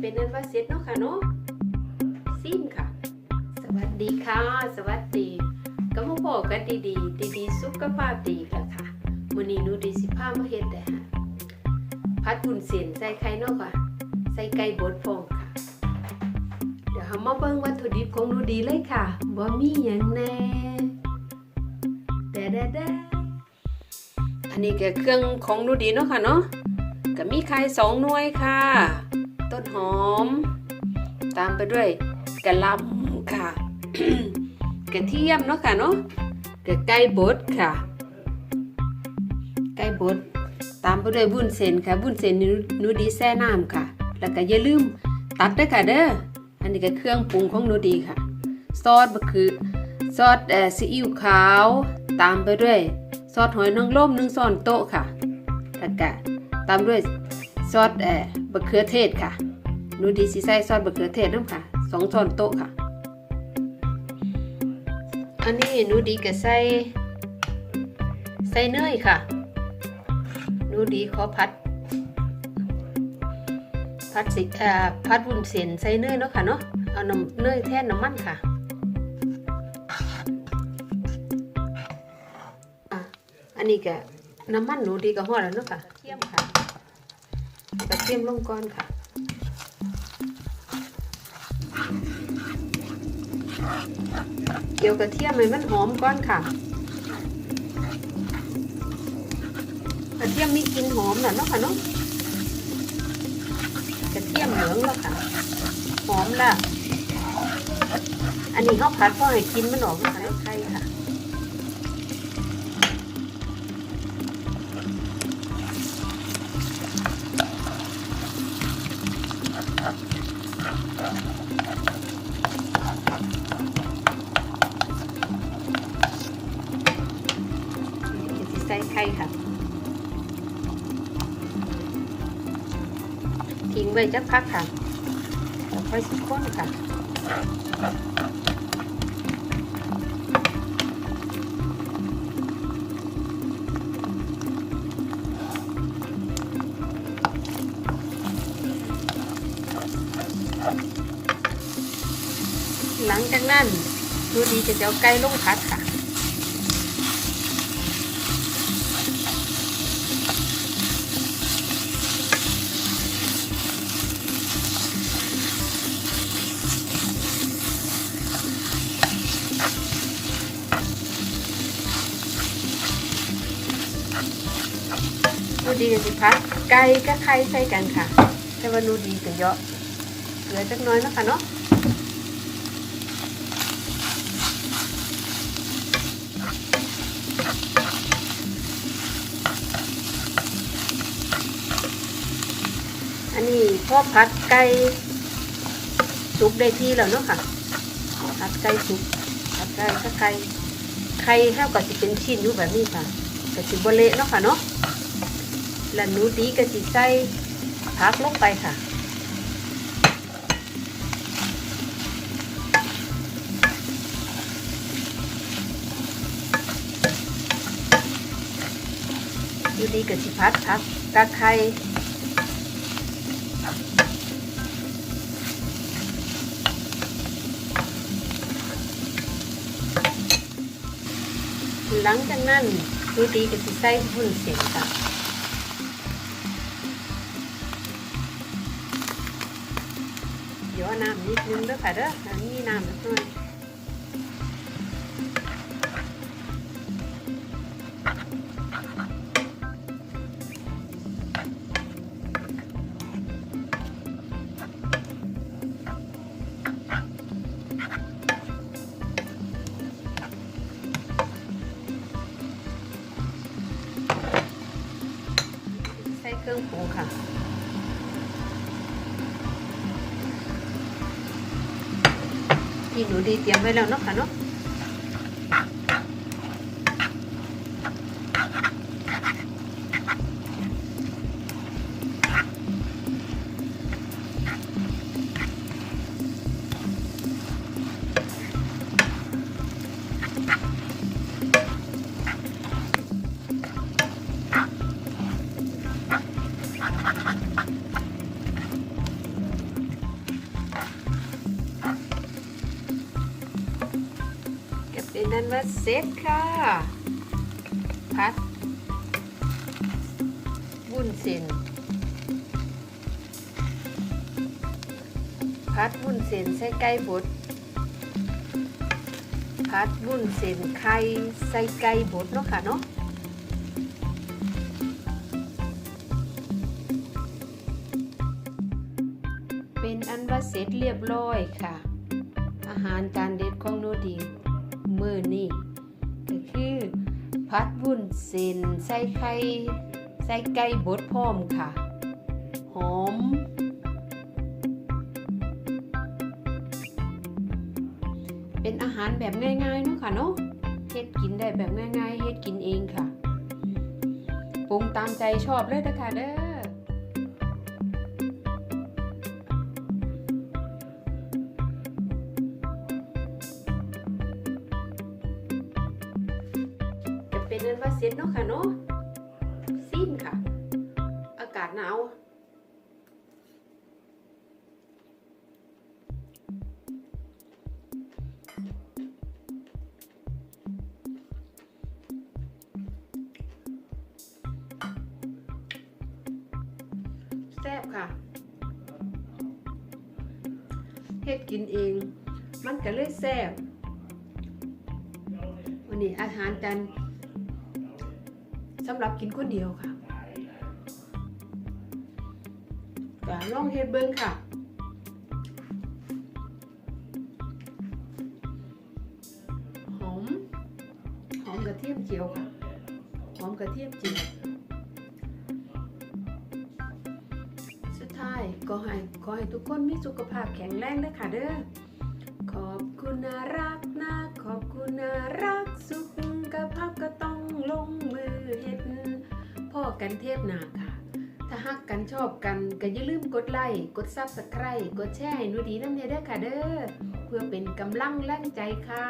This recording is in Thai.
เป็นนั้นว่าเสร็จเนาะค่ะเนาะสิ้นค่ะ สวัสดีค่ะ สวัสดีก็มาบอกกันดีๆ ดีๆ สุขภาพดีค่ะค่ะมื้อนี้หนูดีสิพามาเฮ็ดแต่ฮะพัดบุญเส้นใส่ไข่เนาะค่ะ ใส่ไก่บดฟองค่ะ เดี๋ยวเรามาเบิ่งวัตถุดิบของหนูดีเลยค่ะบ่มีหยังแน่แต่แดอันนี้ก็เครื่องของหนูดีเนาะค่ะเนาะก็มีไข่สองหน่วยค่ะ ต้นหอม ตามไปด้วยกะหล่ำค่ะ กระเทียมเนาะค่ะเนาะกระไก่บดค่ะ ไก่บดตามไปด้วยวุ้นเส้นค่ะวุ้นเส้นนูดีแซ่น้ำค่ะ แล้วก็อย่าลืมตัดด้วยค่ะเด้ออันนี้ก็เครื่องปรุงของนูดีค่ะ ซอสก็คือซอสเอ่อซีอิ๊วขาว ตามไปด้วยซอสหอยนางรมหนึ่งช้อนโต๊ะค่ะแล้วก็ตามด้วยซอส เอ่อมะเขือเทศค่ะนูดีสิใส่ซอสมะเขือเทศน้ำค่ะสองช้อนโต๊ะค่ะ อันนี้นูดีก็ใส่ใส่เนยค่ะนูดีขอพัดพัดสิเอ่อพัดวุ้นเส้นใส่เนยเนาะค่ะเนาะเอาน้ำเนยแทนน้ำมันค่ะอะอันนี้ก็น้ำมันหนูดีก็ฮอแล้วเนาะค่ะเทียมค่ะ เทียมลงก่อนค่ะเกี่ยวกระเทียมให้มันหอมก่อนค่ะกระเทียมมีกลิ่นหอมน่ะเนาะค่ะเนาะกระเทียมเหลืองแล้วค่ะ หอมละอันนี้เขาผัดพราะให้กินมันออกมาแล้วไข่ค่ะ ทิ้งไว้จักพักค่ะแล้วค่อยสิข้นค่ะหลังจากนั้นดูดีจะเอาไก่ลงพัดค่ะ นูดีกับสิพัดไก่กับไข่ใส่กันค่ะ แต่ว่านูดีกับเยอะเหลือจักน้อยนาะคะเนาะอันนี้พ่อพัดไก่สุกได้ที่แล้วเนาะค่ะพัดไก่สุกพัดไก่กับไข่ไข่แห้วก็จะเป็นชิ้นอยู่แบบนี้ค่ะก็สิบเละเนาะค่ะเนาะ แล้วหนูดีก็สิใส่ผักลงไปค่ะหนูดีก็สิพัดผักตะไคร้หลังจากนั้นหนูดีก็สิใส่หุ่นเส้นค่ะ เอาน้ำนิดนึงด้อค่ะเด้อน้ำมีน้ำนิดหน่อยใส่เครื่องปรุงค่ะ ที่หนูดีเตรียมไว้แล้วเนาะค่ะเนาะ เป็นนั้นว่าเสร็จค่ะ พัดวุ้นเส้นพัดวุ้นเส้นใส่ไก่บดพัดวุ้นเส้นไข่ใส่ไก่บดเนาะค่ะเนาะเป็นอันว่าเสร็จเรียบร้อยค่ะ อาหารจานเด็ดของโนดี มือนี่ก็คือพัดวุ้นเส้นใส่ไข่ใส่ไก่บดพร้อมค่ะ หอม เป็นอาหารแบบง่ายๆเนาะค่ะเนาะเฮ็ดกินได้แบบง่ายๆเฮ็ดกินเองค่ะปรุงตามใจชอบเลยนะคะเด้อ หนาวแซ่บค่ะเฮ็ดกินเอง มันก็เลยแซ่บวันนี้อาหารจานสำหรับกินคนเดียวค่ะ ก็ลองเฮ็ดเบิ่งค่ะหอมหอมกระเทียมเจียวค่ะหอมกระเทียมเจียวสุดท้ายก็ให้ขอให้ทุกคนมีสุขภาพแข็งแรงนะคะเด้อขอบคุณนะรักนะขอบคุณนะรักสุขภาพก็ต้องลงมือเฮ็ดพ่อกันเทพนาค่ะ ถ้าฮักกันชอบกันก็อย่าลืมกดไลค์กดซับสไครต์กดแชร์ให้หนูดีน้ำเนยเด้อค่ะเด้อเพื่อเป็นกำลังแรงใจค่ะ